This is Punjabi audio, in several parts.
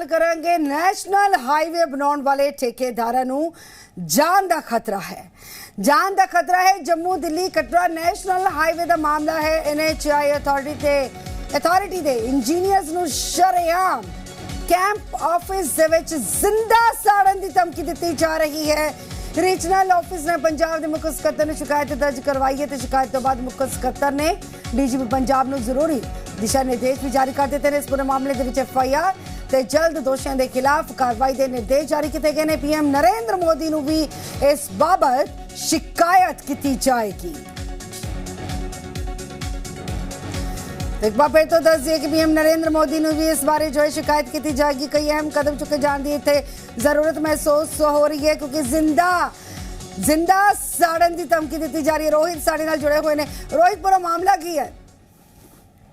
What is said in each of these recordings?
ਕਰਾਂਗੇ ਨੈਸ਼ਨਲ ਹਾਈਵੇ ਬਣਾਉਣ ਵਾਲੇ ਠੇਕੇਦਾਰਾਂ ਨੂੰ ਜਾਨ ਦਾ ਖਤਰਾ ਹੈ। ਜਾਨ ਦਾ ਖਤਰਾ ਹੈ, ਜੰਮੂ ਦਿੱਲੀ ਕਟਰਾ ਨੈਸ਼ਨਲ ਹਾਈਵੇ ਦਾ ਮਾਮਲਾ ਹੈ। ਐਨਐਚਆਈ ਅਥਾਰਟੀ ਤੇ ਅਥਾਰਟੀ ਦੇ ਇੰਜੀਨੀਅਰਸ ਨੂੰ ਸ਼ਰੇਆਮ ਕੈਂਪ ਆਫਿਸ ਦੇ ਵਿੱਚ ਜ਼ਿੰਦਾ ਸਾੜਨ ਦੀ ਧਮਕੀ ਦਿੱਤੀ ਜਾ ਰਹੀ ਹੈ। ਰੀਜਨਲ ਆਫਿਸ ਨੇ ਪੰਜਾਬ ਦੇ ਮੁੱਖ ਸਕੱਤਰ ਨੂੰ ਸ਼ਿਕਾਇਤ ਦਰਜ ਕਰਵਾਈ ਹੈ ਤੇ ਸ਼ਿਕਾਇਤ ਤੋਂ ਬਾਅਦ ਮੁੱਖ ਸਕੱਤਰ ਨੇ ਡੀਜੀਪੀ ਪੰਜਾਬ ਨੂੰ ਜ਼ਰੂਰੀ ਦਿਸ਼ਾ ਨਿਰਦੇਸ਼ ਵੀ ਜਾਰੀ ਕਰ ਦਿੱਤੇ ਨੇ। ਇਸ ਪੂਰੇ ਮਾਮਲੇ ਦੇ ਵਿੱਚ ਐਫਆਈਆਰ ਤੇ ਜਲਦ ਦੋਸ਼ੀਆਂ ਦੇ ਖਿਲਾਫ ਕਾਰਵਾਈ ਦੇ ਨਿਰਦੇਸ਼ ਜਾਰੀ ਕੀਤੇ ਗਏ ਨੇ। ਪੀਐਮ ਨਰਿੰਦਰ ਮੋਦੀ ਨੂੰ ਵੀ ਇਸ ਬਾਬਤ ਸ਼ਿਕਾਇਤ ਕੀਤੀ ਜਾਏਗੀ। ਇੱਕ ਵਾਰ ਫਿਰ ਤੋਂ ਦੱਸ ਦਈਏ ਕਿ ਪੀਐਮ ਨਰਿੰਦਰ ਮੋਦੀ ਨੂੰ ਵੀ ਇਸ ਬਾਰੇ ਜੋ ਹੈ ਸ਼ਿਕਾਇਤ ਕੀਤੀ ਜਾਏਗੀ। ਕਈ ਅਹਿਮ ਕਦਮ ਚੁੱਕੇ ਜਾਣ ਦੀ ਇੱਥੇ ਜ਼ਰੂਰਤ ਮਹਿਸੂਸ ਹੋ ਰਹੀ ਹੈ ਕਿਉਂਕਿ ਜ਼ਿੰਦਾ ਜ਼ਿੰਦਾ ਸਾੜਨ ਦੀ ਧਮਕੀ ਦਿੱਤੀ ਜਾ ਰਹੀ ਹੈ। ਰੋਹਿਤ ਸਾਡੇ ਨਾਲ ਜੁੜੇ ਹੋਏ ਨੇ। ਰੋਹਿਤ ਪੂਰਾ ਮਾਮਲਾ ਕੀ ਹੈ?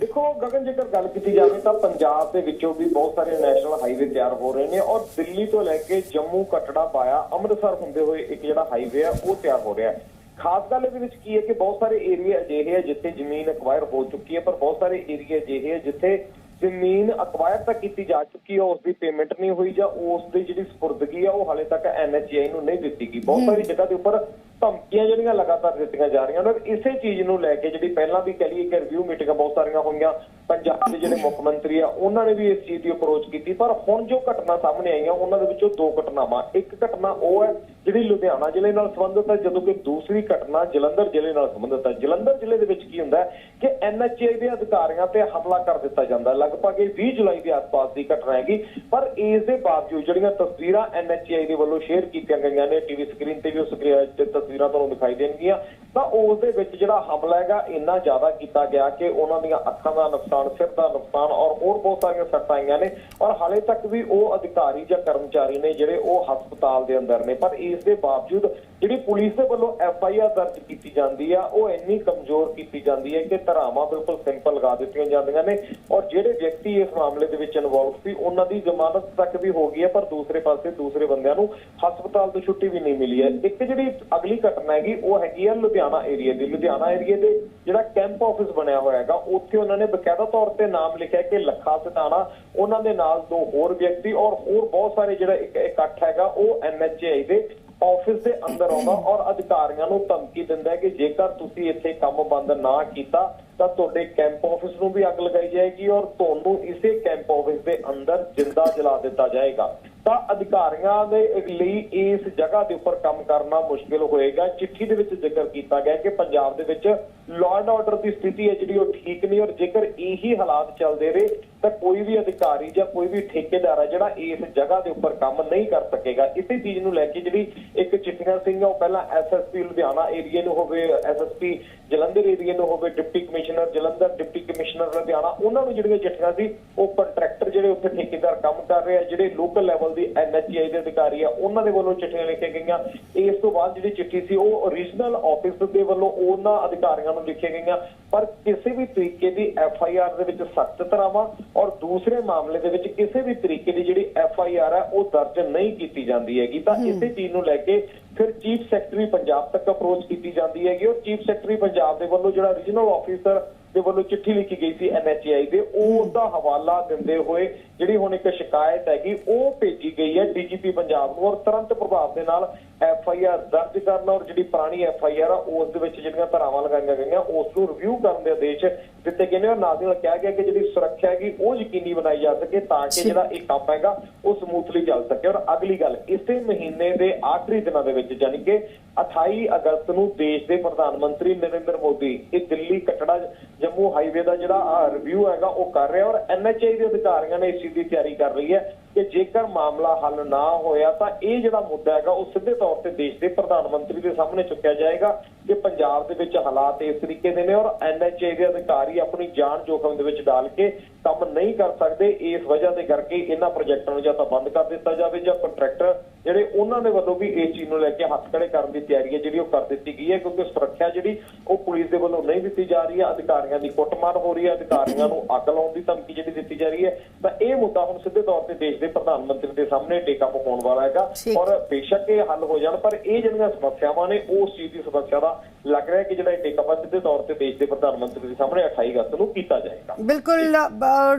ਦੇਖੋ ਗਗਨ ਜੇਕਰ ਗੱਲ ਕੀਤੀ ਜਾਵੇ ਤਾਂ ਪੰਜਾਬ ਦੇ ਵਿੱਚੋਂ ਵੀ ਬਹੁਤ ਸਾਰੇ ਨੈਸ਼ਨਲ ਹਾਈਵੇ ਤਿਆਰ ਹੋ ਰਹੇ ਨੇ ਔਰ ਦਿੱਲੀ ਤੋਂ ਲੈ ਕੇ ਜੰਮੂ ਕਟੜਾ ਪਾਇਆ ਅੰਮ੍ਰਿਤਸਰ ਹੁੰਦੇ ਹੋਏ ਇੱਕ ਜਿਹੜਾ ਹਾਈਵੇ ਆ ਉਹ ਤਿਆਰ ਹੋ ਰਿਹਾ ਹੈ। ਖਾਸ ਗੱਲ ਇਹਦੇ ਵਿੱਚ ਕੀ ਹੈ ਕਿ ਬਹੁਤ ਸਾਰੇ ਏਰੀਆ ਅਜਿਹੇ ਆ ਜਿੱਥੇ ਜ਼ਮੀਨ ਅਕਵਾਇਰ ਹੋ ਚੁੱਕੀ ਹੈ ਪਰ ਬਹੁਤ ਸਾਰੇ ਏਰੀਆ ਅਜਿਹੇ ਆ ਜਿੱਥੇ ਜ਼ਮੀਨ ਅਕਵਾਇਰ ਤਾਂ ਕੀਤੀ ਜਾ ਚੁੱਕੀ ਹੈ ਉਸ ਦੀ ਪੇਮੈਂਟ ਨਹੀਂ ਹੋਈ ਜਾਂ ਉਸ ਦੀ ਜਿਹੜੀ ਸਪੁਰਦਗੀ ਆ ਉਹ ਹਾਲੇ ਤੱਕ ਐਨਐਚਆਈ ਨੂੰ ਨਹੀਂ ਦਿੱਤੀ ਗਈ। ਬਹੁਤ ਸਾਰੀ ਜਗ੍ਹਾ ਦੇ ਉੱਪਰ ਧਮਕੀਆਂ ਜਿਹੜੀਆਂ ਲਗਾਤਾਰ ਦਿੱਤੀਆਂ ਜਾ ਰਹੀਆਂ ਨੇ ਇਸੇ ਚੀਜ਼ ਨੂੰ ਲੈ ਕੇ ਜਿਹੜੀ ਪਹਿਲਾਂ ਵੀ ਕਹ ਲਈਏ ਕਿ ਰਿਵਿਊ ਮੀਟਿੰਗਾਂ ਬਹੁਤ ਸਾਰੀਆਂ ਹੋਈਆਂ ਪੰਜਾਬ ਦੇ ਜਿਹੜੇ ਮੁੱਖ ਮੰਤਰੀ ਆ, ਉਹਨਾਂ ਨੇ ਵੀ ਇਸ ਚੀਜ਼ ਦੀ ਅਪਰੋਚ ਕੀਤੀ, ਪਰ ਹੁਣ ਜੋ ਘਟਨਾ ਸਾਹਮਣੇ ਆਈਆਂ, ਉਹਨਾਂ ਦੇ ਵਿੱਚੋਂ ਦੋ ਘਟਨਾਵਾਂ। ਇੱਕ ਘਟਨਾ ਉਹ ਹੈ ਜਿਹੜੀ ਲੁਧਿਆਣਾ ਜ਼ਿਲ੍ਹੇ ਨਾਲ ਸੰਬੰਧਿਤ ਹੈ, ਜਦੋਂ ਕਿ ਦੂਸਰੀ ਘਟਨਾ ਜਲੰਧਰ ਜ਼ਿਲ੍ਹੇ ਨਾਲ ਸੰਬੰਧਿਤ ਹੈ। ਜਲੰਧਰ ਜ਼ਿਲ੍ਹੇ ਦੇ ਵਿੱਚ ਕੀ ਹੁੰਦਾ ਹੈ ਕਿ ਐਨਐਚਏ ਦੇ ਅਧਿਕਾਰੀਆਂ ਤੇ ਹਮਲਾ ਕਰ ਦਿੱਤਾ ਜਾਂਦਾ ਲਗਭਗ ਇਹ 20 ਜੁਲਾਈ ਦੇ ਆਸ-ਪਾਸ ਦੀ ਘਟਨਾ ਹੈਗੀ, ਪਰ ਇਸ ਦੇ ਬਾਵਜੂਦ ਜਿਹੜੀਆਂ ਤਸਵੀਰਾਂ ਐਨਐਚਏ ਦੇ ਵੱਲੋਂ ਸ਼ੇਅਰ ਕੀਤੀਆਂ ਗਈਆਂ ਨੇ ਟੀਵੀ ਸਕਰੀਨ ਤੇ ਵੀ ਉਸ ਤਸਵੀਰਾਂ ਤੁਹਾਨੂੰ ਦਿਖਾਈ ਦੇਣਗੀਆਂ। ਤਾਂ ਉਸ ਦੇ ਵਿੱਚ ਜਿਹੜਾ ਹਮਲਾ ਹੈਗਾ, ਇੰਨਾ ਜ਼ਿਆਦਾ ਕੀਤਾ ਗਿਆ ਕਿ ਉਹਨਾਂ ਦੀਆਂ ਅੱਖਾਂ ਦਾ ਨੁਕਸਾਨ, ਸਿਰ ਦਾ ਨੁਕਸਾਨ ਔਰ ਹੋਰ ਬਹੁਤ ਸਾਰੀਆਂ ਸੱਟਾਂ ਆਈਆਂ ਨੇ ਔਰ ਹਾਲੇ ਤੱਕ ਵੀ ਉਹ ਅਧਿਕਾਰੀ ਜਾਂ ਕਰਮਚਾਰੀ ਨੇ ਜਿਹੜੇ ਉਹ ਹਸਪਤਾਲ ਦੇ ਅੰਦਰ ਨੇ। ਪਰ ਇਸ ਦੇ ਬਾਵਜੂਦ ਜਿਹੜੀ ਪੁਲਿਸ ਦੇ ਵੱਲੋਂ ਐਫ ਆਈ ਆਰ ਦਰਜ ਕੀਤੀ ਜਾਂਦੀ ਆ, ਉਹ ਇੰਨੀ ਕਮਜ਼ੋਰ ਕੀਤੀ ਜਾਂਦੀ ਹੈ ਕਿ ਧਾਰਾਵਾਂ ਬਿਲਕੁਲ ਸਿੰਪਲ ਲਗਾ ਦਿੱਤੀਆਂ ਜਾਂਦੀਆਂ ਨੇ ਔਰ ਜਿਹੜੇ ਵਿਅਕਤੀ ਇਸ ਮਾਮਲੇ ਦੇ ਵਿੱਚ ਇਨਵੋਲਵ ਸੀ, ਉਹਨਾਂ ਦੀ ਜ਼ਮਾਨਤ ਤੱਕ ਵੀ ਹੋ ਗਈ ਹੈ, ਪਰ ਦੂਸਰੇ ਪਾਸੇ ਦੂਸਰੇ ਬੰਦਿਆਂ ਨੂੰ ਹਸਪਤਾਲ ਤੋਂ ਛੁੱਟੀ ਵੀ ਨਹੀਂ ਮਿਲੀ ਹੈ। ਇੱਕ ਜਿਹੜੀ ਅਗਲੀ ਘਟਨਾ ਹੈਗੀ, ਉਹ ਹੈਗੀ ਹੈ ਲੁਧਿਆਣਾ ਏਰੀਆ ਦੀ, ਲੁਧਿਆਣਾ ਏਰੀਆ ਦੇ ਜਿਹੜਾ ਕੈਂਪ ਆਫਿਸ ਬਣਿਆ ਹੋਇਆ ਹੈਗਾ, ਉੱਥੇ ਉਹਨਾਂ ਨੇ ਬਕਾਇਦਾ ਤੌਰ ਤੇ ਨਾਮ ਲਿਖਿਆ ਕਿ ਲੱਖਾ ਸਤਾਣਾ ਉਹਨਾਂ ਦੇ ਨਾਲ ਦੋ ਹੋਰ ਵਿਅਕਤੀ ਔਰ ਹੋਰ ਬਹੁਤ ਸਾਰੇ ਜਿਹੜਾ ਇਕੱਠ ਹੈਗਾ, ਉਹ ਐਨਐਚਆਈ ਦੇ ਆਫਿਸ ਦੇ ਅੰਦਰ ਆਉਂਦਾ ਔਰ ਅਧਿਕਾਰੀਆਂ ਨੂੰ ਧਮਕੀ ਦਿੰਦਾ ਹੈ ਕਿ ਜੇਕਰ ਤੁਸੀਂ ਇੱਥੇ ਕੰਮ ਬੰਦ ਨਾ ਕੀਤਾ, ਤਾਂ ਤੁਹਾਡੇ ਕੈਂਪ ਆਫਿਸ ਨੂੰ ਵੀ ਅੱਗ ਲਗਾਈ ਜਾਏਗੀ ਔਰ ਤੁਹਾਨੂੰ ਇਸੇ ਕੈਂਪ ਆਫਿਸ ਦੇ ਅੰਦਰ ਜਿੰਦਾ ਜਲਾ ਦਿੱਤਾ ਜਾਏਗਾ। ਤਾਂ ਅਧਿਕਾਰੀਆਂ ਦੇ ਲਈ ਇਸ ਜਗ੍ਹਾ ਦੇ ਉੱਪਰ ਕੰਮ ਕਰਨਾ ਮੁਸ਼ਕਿਲ ਹੋਏਗਾ। ਚਿੱਠੀ ਦੇ ਵਿੱਚ ਜ਼ਿਕਰ ਕੀਤਾ ਗਿਆ ਕਿ ਪੰਜਾਬ ਦੇ ਵਿੱਚ ਲਾਅ ਐਂਡ ਆਰਡਰ ਦੀ ਸਥਿਤੀ ਹੈ ਜਿਹੜੀ ਉਹ ਠੀਕ ਨਹੀਂ, ਔਰ ਜੇਕਰ ਇਹੀ ਹਾਲਾਤ ਚੱਲਦੇ ਰਹੇ, ਤਾਂ ਕੋਈ ਵੀ ਅਧਿਕਾਰੀ ਜਾਂ ਕੋਈ ਵੀ ਠੇਕੇਦਾਰ ਹੈ ਜਿਹੜਾ ਇਸ ਜਗ੍ਹਾ ਦੇ ਉੱਪਰ ਕੰਮ ਨਹੀਂ ਕਰ ਸਕੇਗਾ। ਇਸੇ ਚੀਜ਼ ਨੂੰ ਲੈ ਕੇ ਜਿਹੜੀ ਇੱਕ ਚਿੱਠੀਆਂ ਸਿੰਘ ਉਹ ਪਹਿਲਾਂ ਐਸਐਸਪੀ ਲੁਧਿਆਣਾ ਏਰੀਆ ਨੂੰ ਹੋਵੇ ਐਸਐਸਪੀ ਜਲੰਧਰ ਏਰੀਆ ਨੂੰ ਹੋਵੇ deputy commissioner Jalandhar deputy commissioner Ludhiana, ਉਹਨਾਂ ਨੂੰ ਜਿਹੜੀਆਂ ਚਿੱਠੀਆਂ ਸੀ, ਉਹ ਕੰਟਰੈਕਟਰ ਜਿਹੜੇ ਉੱਥੇ ਠੇਕੇਦਾਰ ਕੰਮ ਕਰ ਰਹੇ ਆ, ਜਿਹੜੇ ਲੋਕਲ ਲੈਵਲ ਦੀ ਐਨਐਚਆਈ ਦੇ ਅਧਿਕਾਰੀ ਆ ਉਹਨਾਂ ਦੇ ਵੱਲੋਂ ਚਿੱਠੀਆਂ ਲਿਖੀਆਂ ਗਈਆਂ। ਇਸ ਤੋਂ ਬਾਅਦ ਜਿਹੜੀ ਚਿੱਠੀ ਸੀ ਉਹ ਓਰੀਜਨਲ ਆਫਿਸ ਦੇ ਵੱਲੋਂ ਉਹਨਾਂ ਅਧਿਕਾਰੀਆਂ ਨੂੰ ਲਿਖੀਆਂ ਗਈਆਂ। ਪਰ ਕਿਸੇ ਵੀ ਤਰੀਕੇ ਦੀ ਐਫ ਆਈ ਆਰ ਦੇ ਵਿੱਚ ਸਖਤ ਤਰ੍ਹਾਂਵਾਂ ਔਰ ਦੂਸਰੇ ਮਾਮਲੇ ਦੇ ਵਿੱਚ ਕਿਸੇ ਵੀ ਤਰੀਕੇ ਦੀ ਜਿਹੜੀ ਐਫ ਆਈ ਆਰ ਹੈ ਉਹ ਦਰਜ ਨਹੀਂ ਕੀਤੀ ਜਾਂਦੀ ਹੈਗੀ। ਤਾਂ ਇਸੇ ਚੀਜ਼ ਨੂੰ ਲੈ ਕੇ ਫਿਰ ਚੀਫ ਸੈਕਟਰੀ ਪੰਜਾਬ ਤੱਕ ਅਪਰੋਚ ਕੀਤੀ ਜਾਂਦੀ ਹੈਗੀ। ਔਰ ਚੀਫ ਸੈਕਟਰੀ ਪੰਜਾਬ ਦੇ ਵੱਲੋਂ ਜਿਹੜਾ ਰੀਜਨਲ ਆਫੀਸਰ ਦੇ ਵੱਲੋਂ ਚਿੱਠੀ ਲਿਖੀ ਗਈ ਸੀ ਐਨਐਚਆਈ ਦੇ ਉਹ ਦਾ ਹਵਾਲਾ ਦਿੰਦੇ ਹੋਏ ਜਿਹੜੀ ਹੁਣ ਇੱਕ ਸ਼ਿਕਾਇਤ ਹੈਗੀ ਉਹ ਭੇਜੀ ਗਈ ਹੈ ਡੀਜੀਪੀ ਪੰਜਾਬ ਨੂੰ ਔਰ ਤੁਰੰਤ ਪ੍ਰਭਾਵ ਦੇ ਨਾਲ ਐਫ ਆਈ ਆਰ ਦਰਜ ਕਰਨਾ ਔਰ ਜਿਹੜੀ ਪੁਰਾਣੀ ਐਫ ਆਈ ਆਰ ਆ ਉਸ ਦੇ ਵਿੱਚ ਜਿਹੜੀਆਂ ਧਾਰਾਵਾਂ ਲਗਾਈਆਂ ਗਈਆਂ ਉਸ ਨੂੰ ਰਿਵਿਊ ਕਰਨ ਦੇ ਆਦੇਸ਼ ਦਿੱਤੇ ਗਏ ਨੇ ਔਰ ਨਾਲ ਦੀ ਨਾਲ ਕਿਹਾ ਗਿਆ ਕਿ ਜਿਹੜੀ ਸੁਰੱਖਿਆ ਹੈਗੀ ਉਹ ਯਕੀਨੀ ਬਣਾਈ ਜਾ ਸਕੇ ਤਾਂ ਕਿ ਜਿਹੜਾ ਇਹ ਕੰਮ ਹੈਗਾ ਉਹ ਸਮੂਥਲੀ ਚੱਲ ਸਕੇ। ਔਰ ਅਗਲੀ ਗੱਲ ਇਸੇ ਮਹੀਨੇ ਦੇ ਆਖਰੀ ਦਿਨਾਂ ਦੇ ਵਿੱਚ ਯਾਨੀ ਕਿ 28 ਅਗਸਤ ਨੂੰ ਦੇਸ਼ ਦੇ ਪ੍ਰਧਾਨ ਮੰਤਰੀ ਨਰਿੰਦਰ ਮੋਦੀ ਇਹ ਦਿੱਲੀ ਕਟੜਾ ਜੰਮੂ ਹਾਈਵੇ ਦਾ ਜਿਹੜਾ ਰਿਵਿਊ ਹੈਗਾ, ਉਹ ਕਰ ਰਿਹਾ ਔਰ ਐਨਐਚਆਈ ਦੇ ਅਧਿਕਾਰੀਆਂ ਨੇ ਇਸ ਚੀਜ਼ ਦੀ ਤਿਆਰੀ ਕਰ ਰਹੀ ਹੈ। ਕਿ ਜੇਕਰ ਮਾਮਲਾ ਹੱਲ ਨਾ ਹੋਇਆ ਤਾਂ ਇਹ ਜਿਹੜਾ ਮੁੱਦਾ ਹੈਗਾ ਉਹ ਸਿੱਧੇ ਤੌਰ ਤੇ ਦੇਸ਼ ਦੇ ਪ੍ਰਧਾਨ ਮੰਤਰੀ ਦੇ ਸਾਹਮਣੇ ਚੁੱਕਿਆ ਜਾਏਗਾ ਕਿ ਪੰਜਾਬ ਦੇ ਵਿੱਚ ਹਾਲਾਤ ਇਸ ਤਰੀਕੇ ਦੇ ਨੇ ਔਰ ਐਨਐਚਏ ਦੇ ਅਧਿਕਾਰੀ ਆਪਣੀ ਜਾਨ ਜੋਖਮ ਦੇ ਵਿੱਚ ਡਾਲ ਕੇ ਕੰਮ ਨਹੀਂ ਕਰ ਸਕਦੇ। ਇਸ ਵਜ੍ਹਾ ਦੇ ਕਰਕੇ ਇਹਨਾਂ ਪ੍ਰੋਜੈਕਟਾਂ ਨੂੰ ਜਾਂ ਤਾਂ ਬੰਦ ਕਰ ਦਿੱਤਾ ਜਾਵੇ ਜਾਂ ਕੰਟਰੈਕਟਰ ਜਿਹੜੇ ਉਹਨਾਂ ਦੇ ਵੱਲੋਂ ਵੀ ਇਸ ਚੀਜ਼ ਨੂੰ ਲੈ ਕੇ ਹੱਥ ਖੜੇ ਕਰਨ ਦੀ ਤਿਆਰੀ ਹੈ, ਜਿਹੜੀ ਉਹ ਕਰ ਦਿੱਤੀ ਗਈ ਹੈ, ਕਿਉਂਕਿ ਸੁਰੱਖਿਆ ਜਿਹੜੀ ਉਹ ਪੁਲਿਸ ਦੇ ਵੱਲੋਂ ਨਹੀਂ ਦਿੱਤੀ ਜਾ ਰਹੀ ਹੈ। ਅਧਿਕਾਰੀਆਂ ਦੀ ਕੁੱਟਮਾਰ ਹੋ ਰਹੀ ਹੈ, ਅਧਿਕਾਰੀਆਂ ਨੂੰ ਅੱਗ ਲਾਉਣ ਦੀ ਧਮਕੀ ਜਿਹੜੀ ਦਿੱਤੀ ਜਾ ਰਹੀ ਹੈ। ਤਾਂ ਇਹ ਮੁੱਦਾ ਹੁਣ ਸਿੱਧੇ ਤੌਰ ਤੇ ਦੇਸ਼ ਦੇ ਪ੍ਰਧਾਨ ਮੰਤਰੀ ਦੇ ਸਾਹਮਣੇ ਟੇਕਾ ਪਕਾਉਣ ਵਾਲਾ ਹੈਗਾ। ਔਰ ਬੇਸ਼ੱਕ ਇਹ ਹੱਲ ਹੋ ਜਾਣ ਪਰ ਇਹ ਜਿਹੜੀਆਂ ਸਮੱਸਿਆਵਾਂ ਨੇ ਉਸ ਚੀਜ਼ ਦੀ ਸਮੱਸਿਆ ਦਾ ਲੱਗ ਰਿਹਾ ਕਿ ਜਿਹੜਾ ਇਹ ਟੇਕਾ ਬੱਚ ਦੇ ਤੌਰ ਤੇ ਦੇਸ਼ ਦੇ ਪ੍ਰਧਾਨ ਮੰਤਰੀ ਦੇ ਸਾਹਮਣੇ 28 ਅਗਸਤ ਨੂੰ ਕੀਤਾ ਜਾਏਗਾ। ਬਿਲਕੁਲ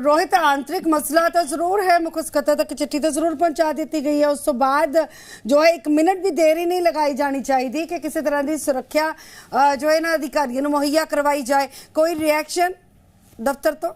ਰੋਹਿਤ ਆਂਤਰਿਕ ਮਸਲਾ ਤਾਂ ਜ਼ਰੂਰ ਹੈ। ਮੁਖ ਸਕੱਤਰ ਤੱਕ ਚਿੱਠੀ ਤਾਂ ਜ਼ਰੂਰ ਪਹੁੰਚਾ ਦਿੱਤੀ ਗਈ ਹੈ। ਉਸ ਤੋਂ ਬਾਅਦ ਜੋ ਹੈ 1 ਮਿੰਟ ਵੀ ਦੇਰੀ ਨਹੀਂ ਲਗਾਈ ਜਾਣੀ ਚਾਹੀਦੀ ਕਿ ਕਿਸੇ ਤਰ੍ਹਾਂ ਦੀ ਸੁਰੱਖਿਆ ਜੋ ਇਹਨਾਂ ਅਧਿਕਾਰੀਆਂ ਨੂੰ ਮੁਹੱਈਆ ਕਰਵਾਈ ਜਾਏ। ਕੋਈ ਰਿਐਕਸ਼ਨ ਦਫ਼ਤਰ ਤੋਂ?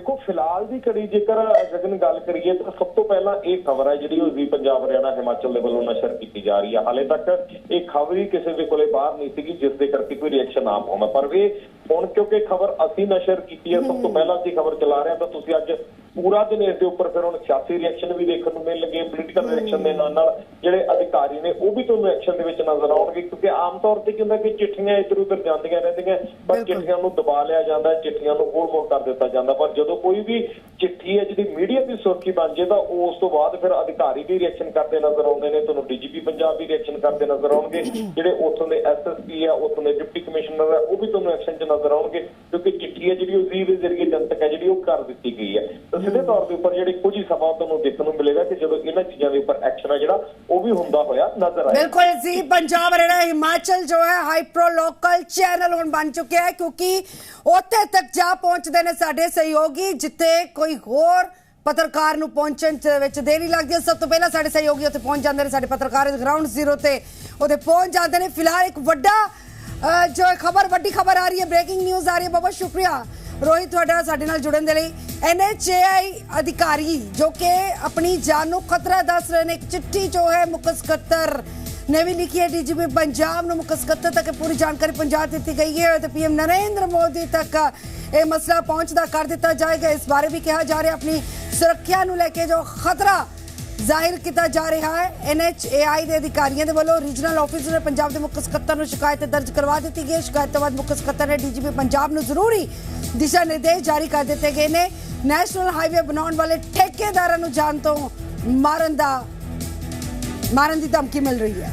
ਦੇਖੋ ਫਿਲਹਾਲ ਦੀ ਕੜੀ ਜੇਕਰ ਗਗਨ ਗੱਲ ਕਰੀਏ ਤਾਂ ਸਭ ਤੋਂ ਪਹਿਲਾਂ ਇਹ ਖਬਰ ਹੈ ਜਿਹੜੀ ਉਹ ਵੀ ਪੰਜਾਬ ਹਰਿਆਣਾ ਹਿਮਾਚਲ ਦੇ ਵੱਲੋਂ ਨਸ਼ਰ ਕੀਤੀ ਜਾ ਰਹੀ ਹੈ। ਹਾਲੇ ਤੱਕ ਇਹ ਖਬਰ ਹੀ ਕਿਸੇ ਦੇ ਕੋਲੇ ਬਾਹਰ ਨਹੀਂ ਸੀਗੀ ਜਿਸ ਦੇ ਕਰਕੇ ਕੋਈ ਰਿਐਕਸ਼ਨ ਨਾ ਪਾਉਣਾ ਪਰ ਵੀ ਹੁਣ ਕਿਉਂਕਿ ਖਬਰ ਅਸੀਂ ਨਸ਼ਰ ਕੀਤੀ ਹੈ ਸਭ ਤੋਂ ਪਹਿਲਾਂ ਅਸੀਂ ਖਬਰ ਚਲਾ ਰਹੇ ਹਾਂ ਤਾਂ ਤੁਸੀਂ ਅੱਜ ਪੂਰਾ ਦਿਨ ਇਸ ਦੇ ਉੱਪਰ ਫਿਰ ਹੁਣ ਸਿਆਸੀ ਰਿਐਕਸ਼ਨ ਵੀ ਦੇਖਣ ਨੂੰ ਮਿਲਣਗੇ ਪੋਲੀਟੀਕਲ ਰਿਐਕਸ਼ਨ ਦੇ ਨਾਲ ਨਾਲ ਜਿਹੜੇ ਅਧਿਕਾਰੀ ਨੇ ਉਹ ਵੀ ਤੁਹਾਨੂੰ ਐਕਸ਼ਨ ਦੇ ਵਿੱਚ ਨਜ਼ਰ ਆਉਣਗੇ ਕਿਉਂਕਿ ਆਮ ਤੌਰ ਤੇ ਕੀ ਹੁੰਦਾ ਕਿ ਚਿੱਠੀਆਂ ਇੱਧਰ ਉੱਧਰ ਜਾਂਦੀਆਂ ਰਹਿੰਦੀਆਂ ਪਰ। ਚਿੱਠੀਆਂ ਨੂੰ ਦਬਾ ਲਿਆ ਜਾਂਦਾ ਚਿੱਠੀਆਂ ਨੂੰ ਗੋਲ-ਮੋਲ ਕਰ ਦਿੱਤਾ ਜਾਂਦਾ ਪਰ ਜਦੋਂ ਕੋਈ ਵੀ ਚਿੱਠੀ ਹੈ ਜਿਹੜੀ ਮੀਡੀਆ ਦੀ ਸੁਰਖੀ ਬਣ ਜੇ ਤਾਂ ਉਸ ਤੋਂ ਬਾਅਦ ਫਿਰ ਅਧਿਕਾਰੀ ਵੀ ਰਿਐਕਸ਼ਨ ਕਰਦੇ ਨਜ਼ਰ ਆਉਂਦੇ ਨੇ ਤੁਹਾਨੂੰ ਡੀਜੀਪੀ ਪੰਜਾਬ ਵੀ ਰਿਐਕਸ਼ਨ ਕਰਦੇ ਨਜ਼ਰ ਆਉਣਗੇ ਜਿਹੜੇ ਉੱਥੋਂ ਦੇ ਐਸਐਸਪੀ ਆ ਉੱਥੋਂ ਦੇ ਡਿਪਟੀ ਕਮਿਸ਼ਨਰ ਆ ਉਹ ਵੀ ਤੁਹਾਨੂੰ ਐਕਸ਼ਨ 'ਚ ਨਜ਼ਰ ਆਉਣਗੇ ਕਿਉਂਕਿ ਚਿੱਠੀ ਹੈ ਜਿਹੜੀ ਉਹ ਜ਼ੀ ਦੇ ਜ਼ਰੀਏ ਜਨਤਕ ਹੈ ਜਿਹੜੀ ਉਹ ਕਰ ਦਿੱਤੀ ਗਈ ਹੈ। ਸਿੱਧੇ ਤੌਰ ਦੇ ਉੱਪਰ ਜਿਹੜੇ ਕੁਝ ਹੀ ਸਮਾਂ ਤੁਹਾਨੂੰ ਦੇਖਣ ਨੂੰ ਮਿਲੇਗਾ ਕਿ ਜਦੋਂ ਇਹਨਾਂ ਚੀਜ਼ਾਂ ਦੇ ਉੱਪਰ ਐਕਸ਼ਨ ਹੈ ਜਿਹੜਾ, ਉਹ ਵੀ ਹੁੰਦਾ ਹੋਇਆ ਨਜ਼ਰ ਆਏਗਾ ਬਿਲਕੁਲ ਜੀ, ਪੰਜਾਬ ਹਰਿਆਣਾ ਹਿਮਾਚਲ ਜੋ ਹੈ ਹਾਈਪਰੋ ਲੋਕਲ ਚੈਨਲ ਹੁਣ ਬਣ ਚੁੱਕਿਆ ਹੈ ਕਿਉਂਕਿ ਉੱਥੇ ਤੱਕ ਜਾ ਪਹੁੰਚਦੇ ਨੇ ਸਾਡੇ ਸਹਿਯੋਗੀ, ਜਿੱਥੇ ਕੋਈ ਹੋਰ ਪੱਤਰਕਾਰ ਨੂੰ ਪਹੁੰਚਣ ਵਿੱਚ ਦੇਰੀ ਲੱਗਦੀ ਹੈ। ਸਭ ਤੋਂ ਪਹਿਲਾਂ ਸਾਡੇ ਸਹਿਯੋਗੀ ਉੱਥੇ ਪਹੁੰਚ ਜਾਂਦੇ ਨੇ, ਸਾਡੇ ਪੱਤਰਕਾਰ ਗਰਾਊਂਡ ਜ਼ੀਰੋ ਤੇ ਉੱਥੇ ਪਹੁੰਚ ਜਾਂਦੇ ਨੇ। ਫਿਲਹਾਲ ਇੱਕ ਵੱਡਾ ਜੋ ਖਬਰ, ਵੱਡੀ ਖਬਰ ਆ ਰਹੀ ਹੈ ਬ੍ਰੇਕਿੰਗ ਨਿਊਜ਼ ਆ ਰਹੀ ਹੈ। ਬਹੁਤ ਸ਼ੁਕਰੀਆ ਰੋਹਿਤ ਤੁਹਾਡਾ ਸਾਡੇ ਨਾਲ ਜੁੜਨ ਦੇ ਲਈ। ਐਨਐਚਏਆਈ ਅਧਿਕਾਰੀ ਜੋ ਕਿ ਆਪਣੀ ਜਾਨ ਨੂੰ ਖਤਰਾ ਦੱਸ ਰਹੇ ਨੇ, ਇੱਕ ਚਿੱਠੀ ਜੋ ਹੈ ਮੁੱਖ ਨੇ ਵੀ ਲਿਖੀ ਹੈ। ਡੀਜੀਪੀ ਪੰਜਾਬ ਨੂੰ ਮੁੱਖ ਤੱਕ ਪੂਰੀ ਜਾਣਕਾਰੀ ਪਹੁੰਚਾ ਦਿੱਤੀ ਗਈ ਹੈ ਤੇ ਪੀਐਮ ਨਰਿੰਦਰ ਮੋਦੀ ਤੱਕ ਇਹ ਮਸਲਾ ਪਹੁੰਚਦਾ ਕਰ ਦਿੱਤਾ ਜਾਏਗਾ। ਇਸ ਬਾਰੇ ਵੀ ਕਿਹਾ ਜਾ ਰਿਹਾ, ਆਪਣੀ ਸੁਰੱਖਿਆ ਨੂੰ ਲੈ ਕੇ ਜੋ ਖਤਰਾ ਜ਼ਾਹਿਰ ਕੀਤਾ ਜਾ ਰਿਹਾ ਹੈ ਐਨਐਚਏਆਈ ਦੇ ਅਧਿਕਾਰੀਆਂ ਦੇ ਵੱਲੋਂ ਰੀਜਨਲ ਆਫਿਸਰ ਨੇ ਪੰਜਾਬ ਦੇ ਮੁੱਖ ਸਕੱਤਰ ਨੂੰ ਸ਼ਿਕਾਇਤ ਦਰਜ ਕਰਵਾ ਦਿੱਤੀ ਗਈ ਸ਼ਿਕਾਇਤ ਤੋਂ ਬਾਅਦ ਮੁੱਖ ਸਕੱਤਰ ਨੇ ਡੀਜੀਪੀ ਪੰਜਾਬ ਨੂੰ ਜ਼ਰੂਰੀ ਦਿਸ਼ਾ ਨਿਰਦੇਸ਼ ਜਾਰੀ ਕਰ ਦਿੱਤੇ ਗਏ ਨੇ। ਨੈਸ਼ਨਲ ਹਾਈਵੇ ਬਣਾਉਣ ਵਾਲੇ ਠੇਕੇਦਾਰਾਂ ਨੂੰ ਜਾਣ ਤੋਂ ਮਾਰਨ ਦਾ ਮਾਰਨ ਦੀ ਧਮਕੀ ਮਿਲ ਰਹੀ ਹੈ।